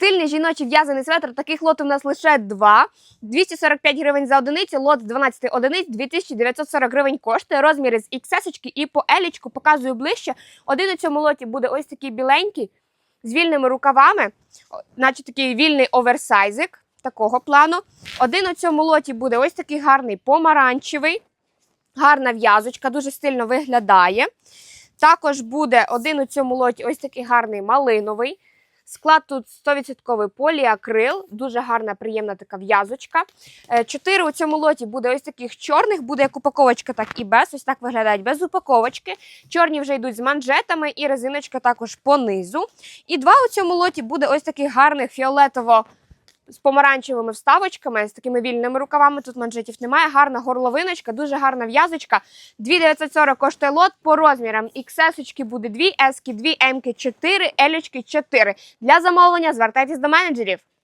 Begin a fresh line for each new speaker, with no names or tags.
Стильний жіночий в'язаний светр. Таких лотів у нас лише два. 245 гривень за одиницю, лот з 12 одиниць, 2940 гривень коштує. Розміри з XS і по елічку показую ближче. Один у цьому лоті буде ось такий біленький з вільними рукавами, наче такий вільний оверсайзик такого плану. Один у цьому лоті буде ось такий гарний помаранчевий, гарна в'язочка, дуже стильно виглядає. Також буде один у цьому лоті ось такий гарний малиновий. Склад тут 100% поліакрил, дуже гарна, приємна така в'язочка. Е, Чотири у цьому лоті буде ось таких чорних, буде як упаковочка, так і без. Ось так виглядають без упаковочки. Чорні вже йдуть з манжетами і резиночка також понизу. І два у цьому лоті буде ось таких гарних фіолетово з помаранчевими вставочками, з такими вільними рукавами. Тут манжетів немає. Гарна горловиночка, дуже гарна в'язочка. 2940 коштує лот по розмірам. XS буде 2 S, 2 емки, 4, L 4. Для замовлення звертайтесь до менеджерів.